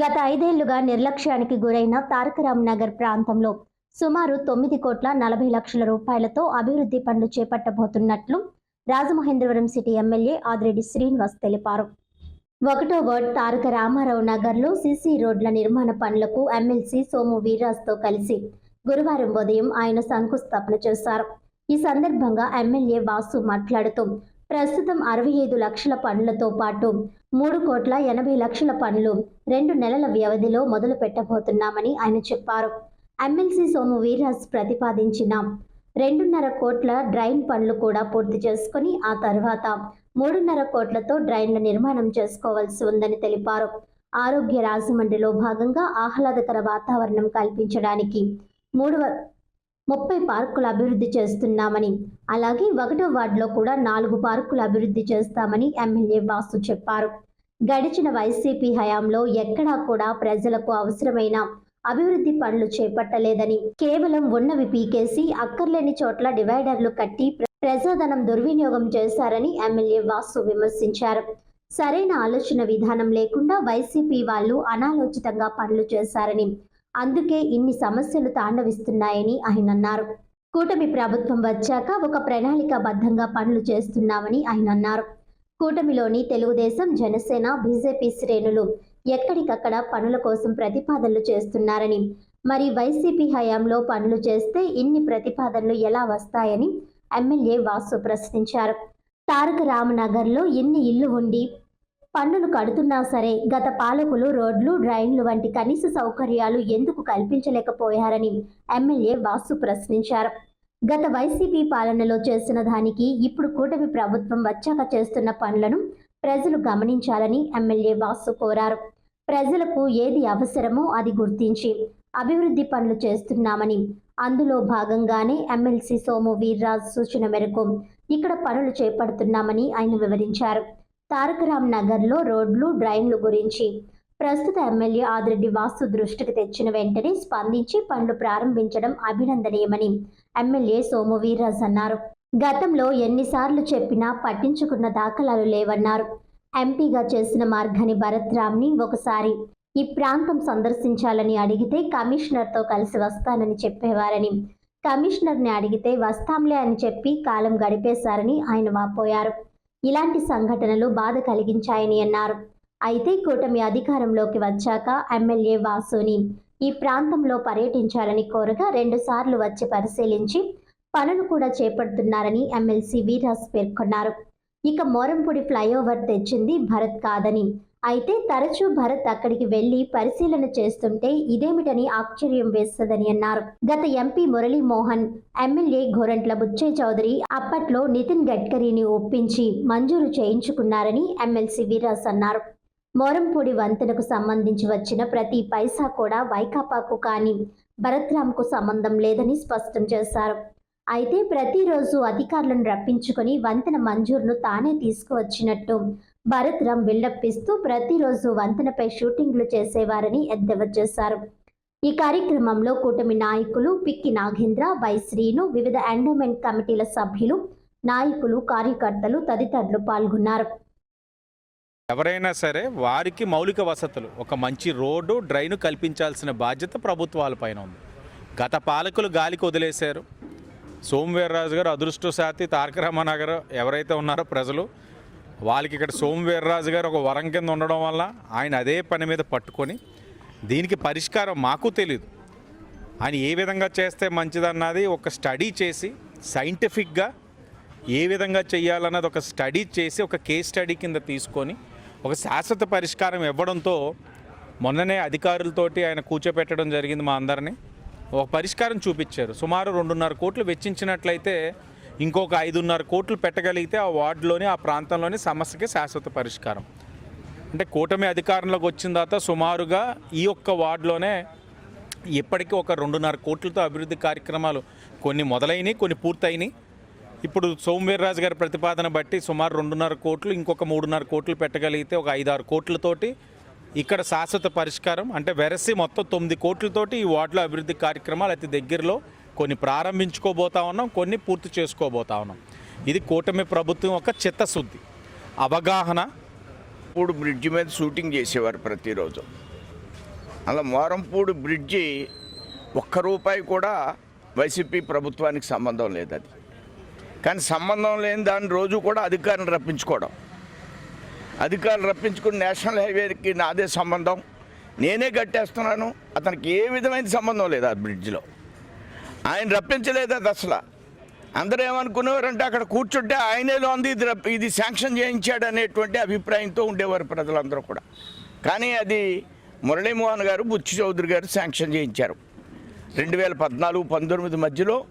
గత ఐదేళ్ళుగా నిర్లక్ష్యానికి గురైన తారకరామ్ నగర్ ప్రాంతంలో సుమారు తొమ్మిది కోట్ల నలభై లక్షల రూపాయలతో అభివృద్ధి పనులు చేపట్టబోతున్నట్లు రాజమహేంద్రవరం సిటీ ఎమ్మెల్యే ఆదిరెడ్డి శ్రీనివాస్ తెలిపారు. ఒకటో వార్డ్ తారక రామారావు నగర్లో సీసీ రోడ్ల నిర్మాణ పనులకు ఎమ్మెల్సీ సోము వీర్రాజ్తో కలిసి గురువారం ఉదయం ఆయన శంకుస్థాపన చేశారు. ఈ సందర్భంగా ఎమ్మెల్యే వాసు మాట్లాడుతూ ప్రస్తుతం అరవై ఐదు లక్షల పనులతో పాటు మూడు కోట్ల ఎనభై లక్షల పనులు రెండు నెలల వ్యవధిలో మొదలు పెట్టబోతున్నామని ఆయన చెప్పారు. ఎమ్మెల్సీ సోము వీర్రాజ్ ప్రతిపాదించిన రెండున్నర కోట్ల డ్రైన్ పనులు కూడా పూర్తి చేసుకుని ఆ తర్వాత మూడున్నర కోట్లతో డ్రైన్ల నిర్మాణం చేసుకోవాల్సి ఉందని తెలిపారు. ఆరోగ్య రాజమండ్రిలో భాగంగా ఆహ్లాదకర వాతావరణం కల్పించడానికి మూడు ముప్పై పార్కులు అభివృద్ధి చేస్తున్నామని అలాగే ఒకటో వార్డులో కూడా నాలుగు పార్కులు అభివృద్ధి చేస్తామని ఎమ్మెల్యే వాసు చెప్పారు. గడిచిన వైసీపీ హయాంలో ఎక్కడా కూడా ప్రజలకు అవసరమైన అభివృద్ధి పనులు చేపట్టలేదని కేవలం ఉన్నవి పీకేసి అక్కర్లేని చోట్ల డివైడర్లు కట్టి ప్రజాధనం దుర్వినియోగం చేశారని ఎమ్మెల్యే వాసు విమర్శించారు. సరైన ఆలోచన విధానం లేకుండా వైసీపీ వాళ్ళు అనాలోచితంగా పనులు చేశారని అందుకే ఇన్ని సమస్యలు తాండవిస్తున్నాయని ఆయన అన్నారు. కూటమి ప్రభుత్వం వచ్చాక ఒక ప్రణాళికాబద్ధంగా పనులు చేస్తున్నామని ఆయన అన్నారు. కూటమిలోని తెలుగుదేశం జనసేన బీజేపీ శ్రేణులు ఎక్కడికక్కడ పనుల కోసం ప్రతిపాదనలు చేస్తున్నారని. మరి వైసీపీ హయాంలో పనులు చేస్తే ఇన్ని ప్రతిపాదనలు ఎలా వస్తాయని ఎమ్మెల్యే వాసు ప్రశ్నించారు. తారక రామనగర్లో ఎన్ని ఇల్లు ఉండి పన్నులు కడుతున్నా సరే గత పాలకులు రోడ్లు డ్రైన్లు వంటి కనీస సౌకర్యాలు ఎందుకు కల్పించలేకపోయారని ఎమ్మెల్యే వాసు ప్రశ్నించారు. గత వైసీపీ పాలనలో చేస్తున్న దానికి ఇప్పుడు కూటమి ప్రభుత్వం వచ్చాక చేస్తున్న పనులను ప్రజలు గమనించాలని ఎమ్మెల్యే వాసు కోరారు. ప్రజలకు ఏది అవసరమో అది గుర్తించి అభివృద్ధి పనులు చేస్తున్నామని అందులో భాగంగానే ఎమ్మెల్సీ సోము వీర్రాజ్ సూచన మేరకు ఇక్కడ పనులు చేపడుతున్నామని ఆయన వివరించారు. తారకరామ్ నగర్లో రోడ్లు డ్రైన్లు గురించి ప్రస్తుత ఎమ్మెల్యే ఆదిరెడ్డి వాస్తు దృష్టికి తెచ్చిన వెంటనే స్పందించి పనులు ప్రారంభించడం అభినందనీయమని ఎమ్మెల్యే సోమవీర్రాజ్ అన్నారు. గతంలో ఎన్నిసార్లు చెప్పినా పట్టించుకున్న దాఖలాలు లేవన్నారు. ఎంపీగా చేసిన మార్గని భరత్ రామ్ని ఒకసారి ఈ ప్రాంతం సందర్శించాలని అడిగితే కమిషనర్తో కలిసి వస్తానని చెప్పేవారని కమిషనర్ని అడిగితే వస్తాంలే అని చెప్పి కాలం గడిపేశారని ఆయన వాపోయారు. ఇలాంటి సంఘటనలు బాధ కలిగించాయని అన్నారు. అయితే కూటమి అధికారంలోకి వచ్చాక ఎమ్మెల్యే వాసుని ఈ ప్రాంతంలో పర్యటించాలని కోరగా రెండుసార్లు వచ్చి పరిశీలించి పనులు కూడా చేపడుతున్నారని ఎమ్మెల్సీ వీరాస్ పేర్కొన్నారు. ఇక మోరంపూడి ఫ్లైఓవర్ తెచ్చింది భరత్ కాదని. అయితే తరచూ భరత్ అక్కడికి వెళ్ళి పరిశీలన చేస్తుంటే ఇదేమిటని ఆశ్చర్యం వేస్తదని అన్నారు. గత ఎంపీ మురళీమోహన్ ఎమ్మెల్యే గోరంట్ల బుచ్చయ్య చౌదరి అప్పట్లో నితిన్ గడ్కరీని ఒప్పించి మంజూరు చేయించుకున్నారని ఎమ్మెల్సీ వీరాస్ అన్నారు. మోరంపూడి వంతెనకు సంబంధించి వచ్చిన ప్రతి పైసా కూడా వైకాపాకు కానీ భరత్రామ్కు సంబంధం లేదని స్పష్టం చేశారు. అయితే ప్రతిరోజు అధికారులను రప్పించుకొని వంతెన మంజూరును తానే తీసుకువచ్చినట్టు భరత్రామ్ విల్లప్పిస్తూ ప్రతిరోజు వంతెనపై షూటింగ్లు చేసేవారని ఎద్దేవా చేశారు. ఈ కార్యక్రమంలో కూటమి నాయకులు పిక్కి నాగేంద్ర వై శ్రీను వివిధ ఎండోమెంట్ కమిటీల సభ్యులు నాయకులు కార్యకర్తలు తదితరులు పాల్గొన్నారు. ఎవరైనా సరే వారికి మౌలిక వసతులు ఒక మంచి రోడ్డు డ్రైను కల్పించాల్సిన బాధ్యత ప్రభుత్వాలపైన ఉంది. గత పాలకులు గాలికి వదిలేశారు. సోమవీర్రాజు గారు అదృష్టశాతి తారక రామనగర్ ఎవరైతే ఉన్నారో ప్రజలు వాళ్ళకి ఇక్కడ సోమవీర్రాజు గారు ఒక వరం కింద ఉండడం వల్ల ఆయన అదే పని మీద పట్టుకొని దీనికి పరిష్కారం మాకు తెలియదు ఆయన ఏ విధంగా చేస్తే మంచిదన్నది ఒక స్టడీ చేసి సైంటిఫిక్గా ఏ విధంగా చేయాలన్నది ఒక స్టడీ చేసి ఒక కేస్ స్టడీ కింద తీసుకొని ఒక శాశ్వత పరిష్కారం ఇవ్వడంతో మొన్ననే అధికారులతోటి ఆయన కూర్చోపెట్టడం జరిగింది మా అందరినీ. ఒక పరిష్కారం చూపించారు. సుమారు రెండున్నర కోట్లు వెచ్చించినట్లయితే ఇంకొక ఐదున్నర కోట్లు పెట్టగలిగితే ఆ వార్డులోని ఆ ప్రాంతంలోని సమస్యకి శాశ్వత పరిష్కారం. అంటే కూటమి అధికారంలోకి వచ్చిన తర్వాత సుమారుగా ఈ ఒక్క వార్డులోనే ఇప్పటికీ ఒక రెండున్నర కోట్లతో అభివృద్ధి కార్యక్రమాలు కొన్ని మొదలైనవి కొన్ని పూర్తయినాయి. ఇప్పుడు సోమవీర్రాజు గారి ప్రతిపాదన బట్టి సుమారు రెండున్నర కోట్లు ఇంకొక మూడున్నర కోట్లు పెట్టగలిగితే ఒక ఐదారు కోట్లతోటి ఇక్కడ శాశ్వత పరిష్కారం అంటే వెరసి మొత్తం తొమ్మిది కోట్లతోటి ఈ వార్డులో అభివృద్ధి కార్యక్రమాలు అతి దగ్గరలో కొన్ని ప్రారంభించుకోబోతా ఉన్నాం కొన్ని పూర్తి చేసుకోబోతా ఉన్నాం. ఇది కూటమి ప్రభుత్వం ఒక చిత్తశుద్ధి అవగాహన. పూడు బ్రిడ్జి మీద షూటింగ్ చేసేవారు ప్రతిరోజు. అలా మోరంపూడు బ్రిడ్జి ఒక్క రూపాయి కూడా వైసీపీ ప్రభుత్వానికి సంబంధం లేదు అది కానీ సంబంధం లేని దాని రోజు కూడా అధికారులను రప్పించుకోవడం. అధికారులు రప్పించుకుని నేషనల్ హైవేకి నాదే సంబంధం. నేనే కట్టేస్తున్నాను. అతనికి ఏ విధమైన సంబంధం లేదు ఆ బ్రిడ్జ్లో. ఆయన రప్పించలేదు అది అసలు అందరూ ఏమనుకునేవారంటే అక్కడ కూర్చుంటే ఆయనేలో ఉంది ఇది రప్- ఇది శాంక్షన్ చేయించాడు అనేటువంటి అభిప్రాయంతో ఉండేవారు ప్రజలందరూ కూడా. కానీ అది మురళీమోహన్ గారు బుచ్చి చౌదరి గారు శాంక్షన్ చేయించారు. రెండు వేల పద్నాలుగు పంతొమ్మిది మధ్యలో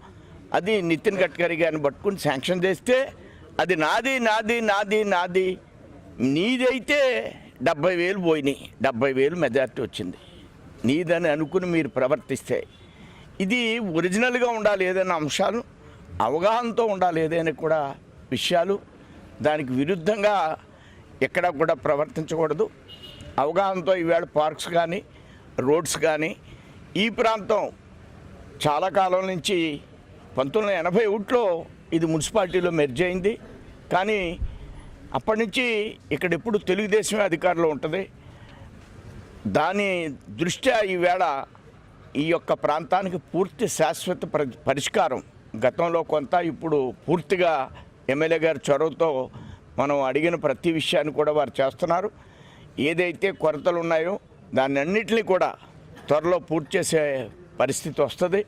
అది నితిన్ గడ్కరీ గారిని పట్టుకుని శాంక్షన్ చేస్తే అది నాది నాది నాది నాది. నీదైతే డెబ్బై వేలు పోయినాయి. డెబ్బై వేలు మెజార్టీ వచ్చింది. నీదని అనుకుని మీరు ప్రవర్తిస్తే ఇది ఒరిజినల్గా ఉండాలి ఏదైనా అంశాలు అవగాహనతో ఉండాలి ఏదైనా కూడా విషయాలు. దానికి విరుద్ధంగా ఎక్కడా కూడా ప్రవర్తించకూడదు. అవగాహనతో ఈవేళ పార్క్స్ కానీ రోడ్స్ కానీ ఈ ప్రాంతం చాలా కాలం నుంచి పంతొమ్మిది వందల ఎనభై ఒకటిలో ఇది మున్సిపాలిటీలో మెర్జ్ అయింది. కానీ అప్పటి నుంచి ఇక్కడ ఎప్పుడు తెలుగుదేశమే అధికారంలో ఉంటుంది. దాని దృష్ట్యా ఈవేళ ఈ యొక్క ప్రాంతానికి పూర్తి శాశ్వత పరిష్కారం. గతంలో కొంత ఇప్పుడు పూర్తిగా ఎమ్మెల్యే గారి చొరవతో మనం అడిగిన ప్రతి విషయాన్ని కూడా వారు చేస్తున్నారు. ఏదైతే కొరతలు ఉన్నాయో దాన్ని అన్నింటినీ కూడా త్వరలో పూర్తి చేసే పరిస్థితి వస్తుంది.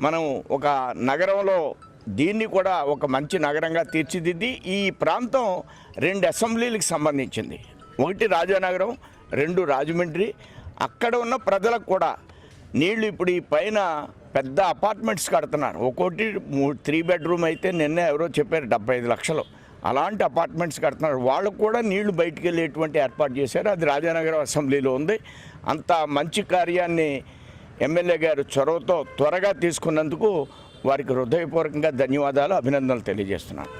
మనం ఒక నగరంలో దీన్ని కూడా ఒక మంచి నగరంగా తీర్చిదిద్ది ఈ ప్రాంతం రెండు అసెంబ్లీలకు సంబంధించింది. ఒకటి రాజానగరం రెండు రాజమండ్రి. అక్కడ ఉన్న ప్రజలకు కూడా నీళ్ళు ఇప్పుడు ఈ పైన పెద్ద అపార్ట్మెంట్స్ కడుతున్నారు. ఒక్కోటి త్రీ బెడ్రూమ్ అయితే నిన్న ఎవరో చెప్పారు డెబ్బై ఐదు లక్షలు. అలాంటి అపార్ట్మెంట్స్ కడుతున్నారు. వాళ్ళకు కూడా నీళ్ళు బయటికి వెళ్ళేటువంటి ఏర్పాటు చేశారు. అది రాజానగరం అసెంబ్లీలో ఉంది. అంత మంచి కార్యాన్ని ఎమ్మెల్యే గారు చొరవతో త్వరగా తీసుకున్నందుకు వారికి హృదయపూర్వకంగా ధన్యవాదాలు అభినందనలు తెలియజేస్తున్నాను.